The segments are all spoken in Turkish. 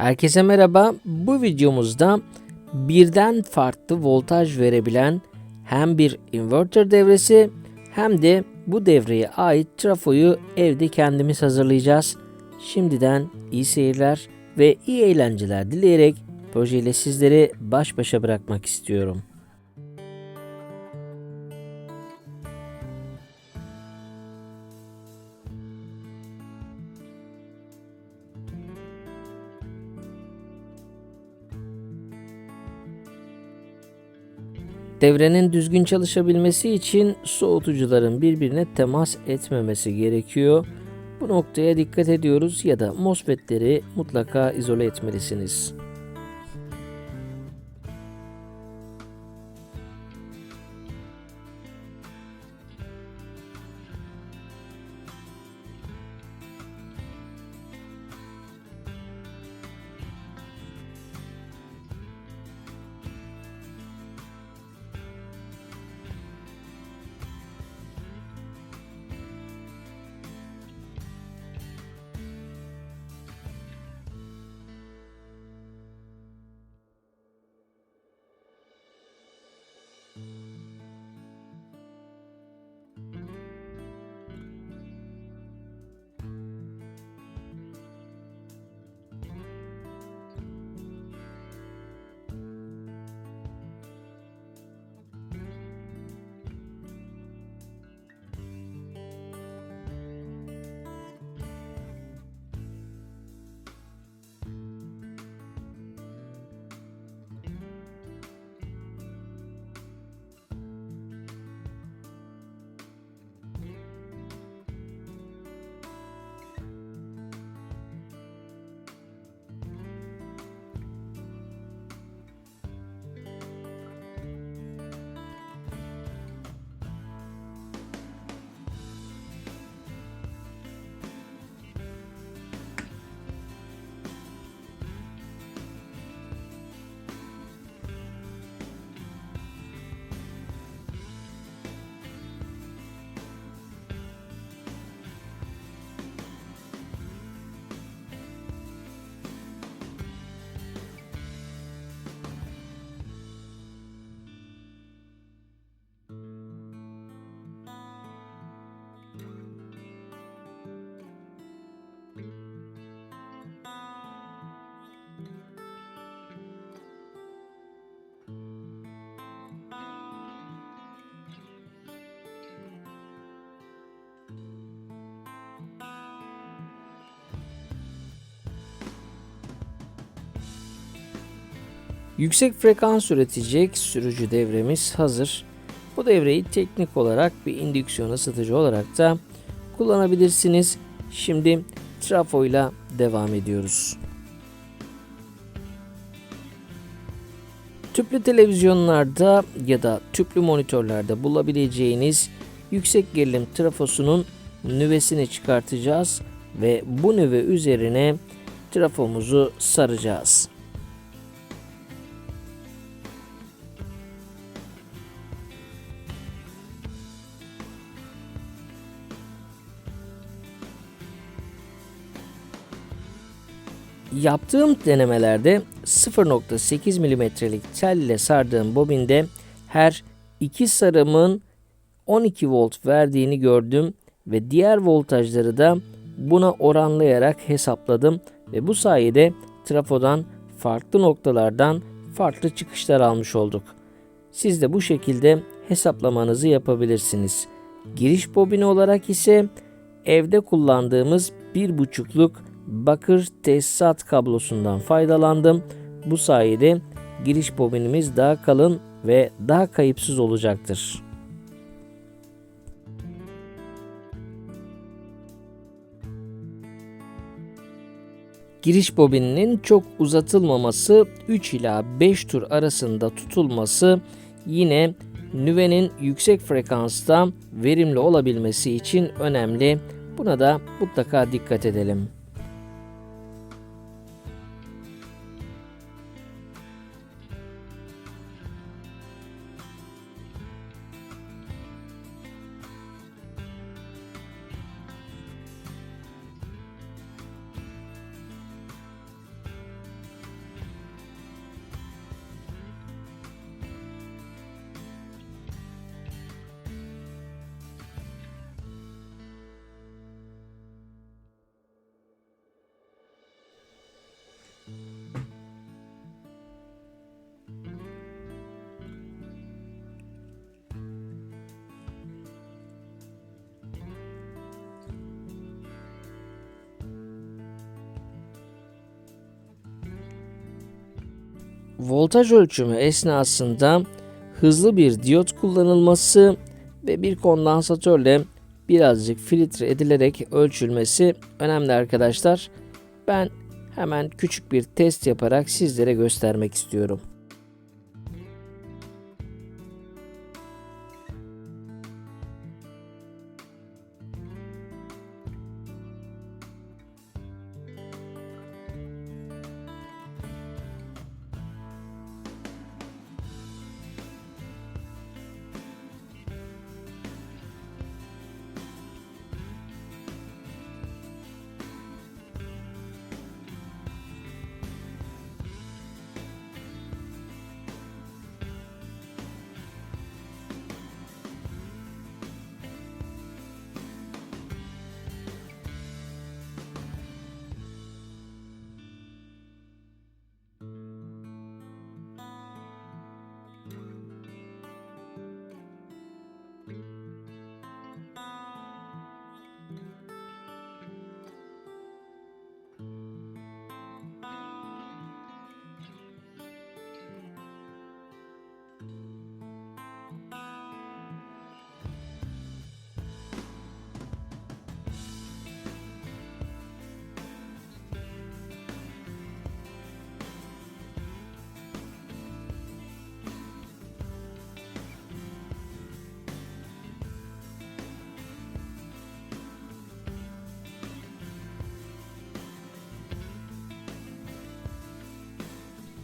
Herkese merhaba. Bu videomuzda birden farklı voltaj verebilen hem bir inverter devresi hem de bu devreye ait trafoyu evde kendimiz hazırlayacağız. Şimdiden iyi seyirler ve iyi eğlenceler dileyerek projeyle sizleri baş başa bırakmak istiyorum. Devrenin düzgün çalışabilmesi için soğutucuların birbirine temas etmemesi gerekiyor. Bu noktaya dikkat ediyoruz ya da MOSFET'leri mutlaka izole etmelisiniz. Yüksek frekans üretecek sürücü devremiz hazır. Bu devreyi teknik olarak bir indüksiyon ısıtıcı olarak da kullanabilirsiniz. Şimdi trafo ile devam ediyoruz. Tüplü televizyonlarda ya da tüplü monitörlerde bulabileceğiniz yüksek gerilim trafosunun nüvesini çıkartacağız ve bu nüve üzerine trafomuzu saracağız. Yaptığım denemelerde 0.8 milimetrelik tel ile sardığım bobinde her iki sarımın 12 volt verdiğini gördüm ve diğer voltajları da buna oranlayarak hesapladım ve bu sayede trafodan farklı noktalardan farklı çıkışlar almış olduk. Siz de bu şekilde hesaplamanızı yapabilirsiniz. Giriş bobini olarak ise evde kullandığımız 1.5'luk bakır tesisat kablosundan faydalandım. Bu sayede giriş bobinimiz daha kalın ve daha kayıpsız olacaktır. Giriş bobininin çok uzatılmaması 3 ila 5 tur arasında tutulması yine nüvenin yüksek frekansta verimli olabilmesi için önemli. Buna da mutlaka dikkat edelim. Voltaj ölçümü esnasında hızlı bir diyot kullanılması ve bir kondansatörle birazcık filtre edilerek ölçülmesi önemli arkadaşlar. Ben hemen küçük bir test yaparak sizlere göstermek istiyorum.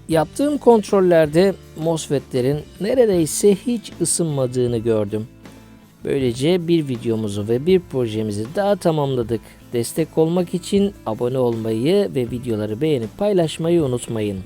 Yaptığım kontrollerde MOSFET'lerin neredeyse hiç ısınmadığını gördüm. Böylece bir videomuzu ve bir projemizi daha tamamladık. Destek olmak için abone olmayı ve videoları beğenip paylaşmayı unutmayın.